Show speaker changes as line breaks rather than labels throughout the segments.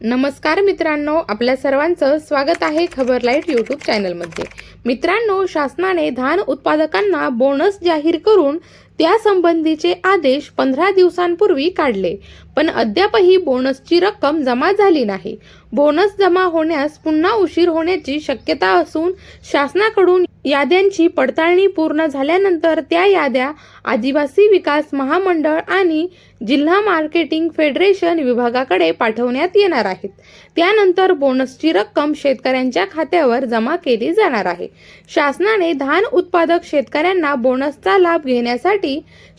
नमस्कार मित्रांनो आपल्या सर्वांचं स्वागत आहे खबर लाइट यूट्यूब चॅनलमध्ये मित्रांनो शासनाने धान उत्पादकांना बोनस जाहीर करून त्यासंबंधीचे आदेश पंधरा दिवसांपूर्वी काढले. पण अद्यापही बोनसची रक्कम जमा झाली नाही. बोनस जमा होण्यास पुन्हा उशीर होण्याची शक्यता असून शासनाकडून याद्यांची पडताळणी पूर्ण झाल्यानंतर त्या याद्या आदिवासी विकास महामंडळ आणि जिल्हा मार्केटिंग फेडरेशन विभागाकडे पाठवण्यात येणार आहेत. त्यानंतर बोनसची रक्कम शेतकऱ्यांच्या खात्यावर जमा केली जाणार आहे. शासनाने धान उत्पादक शेतकऱ्यांना बोनसचा लाभ घेण्यासाठी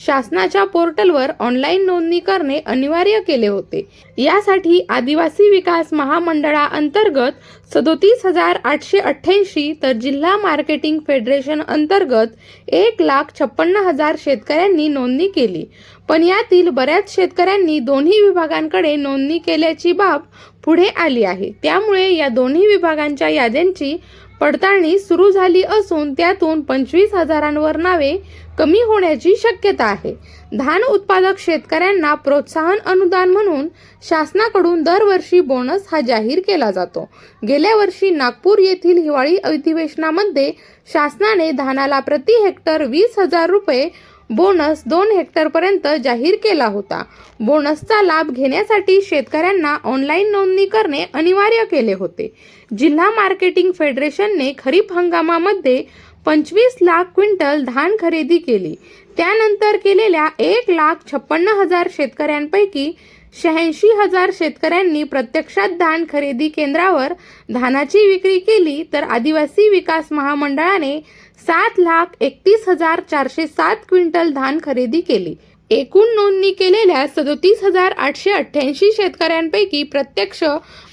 शासनाच्या पोर्टलवर ऑनलाईन नोंदणी करणे अनिवार्य केले होते. यासाठी आदिवासी विकास महामंडळाअंतर्गत सदोतीस हजार आठशे अठ्ठ्याऐंशी तर जिल्हा मार्केटिंग फेडरेशन अंतर्गत एक लाख छप्पन्न हजार शेतकऱ्यांनी नोंदणी केली. पण यातील बऱ्याच शेतकऱ्यांनी दोन्ही विभागांकडे नोंदणी केल्याची बाब पुढे आली आहे. त्यामुळे या दोन्ही विभागांच्या याद्यांची पडताळणी सुरू झाली असून त्यातून पंचवीस हजारांवर नावे कमी होण्याची शक्यता आहे. धान उत्पादक शेतकऱ्यांना प्रोत्साहन अनुदान म्हणून शासनाकडून दरवर्षी बोनस हा जाहीर केला जातो. गेल्या वर्षी नागपूर येथील हिवाळी अधिवेशनामध्ये शासनाने धानाला प्रति हेक्टर वीस हजार रुपये बोनस दोन हेक्टरपर्यंत जाहीर केला होता. बोनसचा लाभ घेण्यासाठी शेतकऱ्यांना ऑनलाईन नोंदणी करणे अनिवार्य केले होते. जिल्हा मार्केटिंग फेडरेशनने खरीप हंगामामध्ये पंचवीस लाख क्विंटल धान खरेदी केली. त्यानंतर केलेल्या एक लाख छप्पन्न हजार शेतकऱ्यांपैकी शहाऐंशी हजार शेतकऱ्यांनी प्रत्यक्षात धान खरेदी केंद्रावर धानाची विक्री केली तर आदिवासी विकास महामंडळाने सात लाख एकतीस हजार चारशे सात क्विंटल धान खरेदी केली. एकूण नोंदणी केलेल्या सदोतीस हजार आठशे अठ्ठ्याऐंशी शेतकऱ्यांपैकी प्रत्यक्ष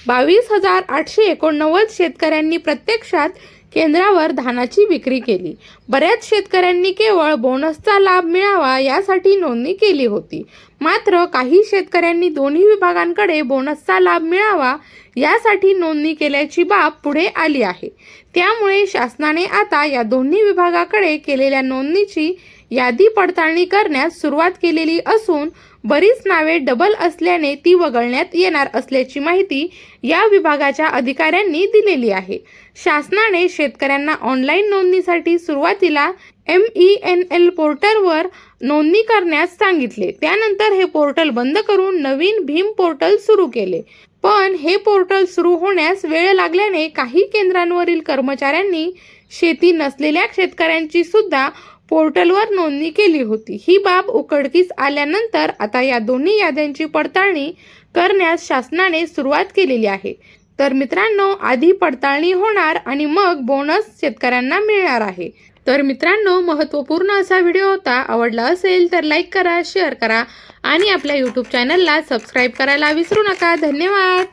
बावीस हजार आठशे एकोणनव्वद शेतकऱ्यांनी प्रत्यक्षात केंद्रावर धानाची विक्री केली. बऱ्याच शेतकऱ्यांनी केवळ बोनसचा लाभ मिळावा यासाठी नोंदणी केली होती. मात्र काही शेतकऱ्यांनी दोन्ही विभागांकडे बोनसचा लाभ मिळावा यासाठी नोंदणी केल्याची बाब पुढे आली आहे. त्यामुळे शासनाने आता या दोन्ही विभागाकडे केलेल्या नोंदणीची यादी पडताळणी करण्यास सुरुवात केलेली असून बरीच नावे डबल असल्याने ती वगळण्यात येणार असल्याची माहिती या विभागाच्या अधिकाऱ्यांनी दिलेली आहे. शासनाने शेतकऱ्यांना ऑनलाईन नोंदणीसाठी सुरुवातीला एम ई एन एल पोर्टलवर नोंदणी करण्यास सांगितले. त्यानंतर हे पोर्टल बंद करून नवीन भीम पोर्टल सुरू केले. पण हे पोर्टल सुरू होण्यास वेळ लागल्याने काही केंद्रांवरील कर्मचाऱ्यांनी शेती नसलेल्या शेतकऱ्यांची सुद्धा पोर्टलवर नोंदणी केली होती. ही बाब उघडकीस आल्यानंतर आता या दोन्ही याद्यांची पडताळणी करण्यास शासनाने सुरुवात केलेली आहे. तर मित्रांनो आधी पडताळणी होणार आणि मग बोनस शेतकऱ्यांना मिळणार आहे. तर मित्रांनो महत्त्वपूर्ण असा व्हिडिओ होता आवडला असेल तर लाईक करा शेअर करा आणि आपल्या यूट्यूब चॅनलला सबस्क्राईब करायला विसरू नका. धन्यवाद!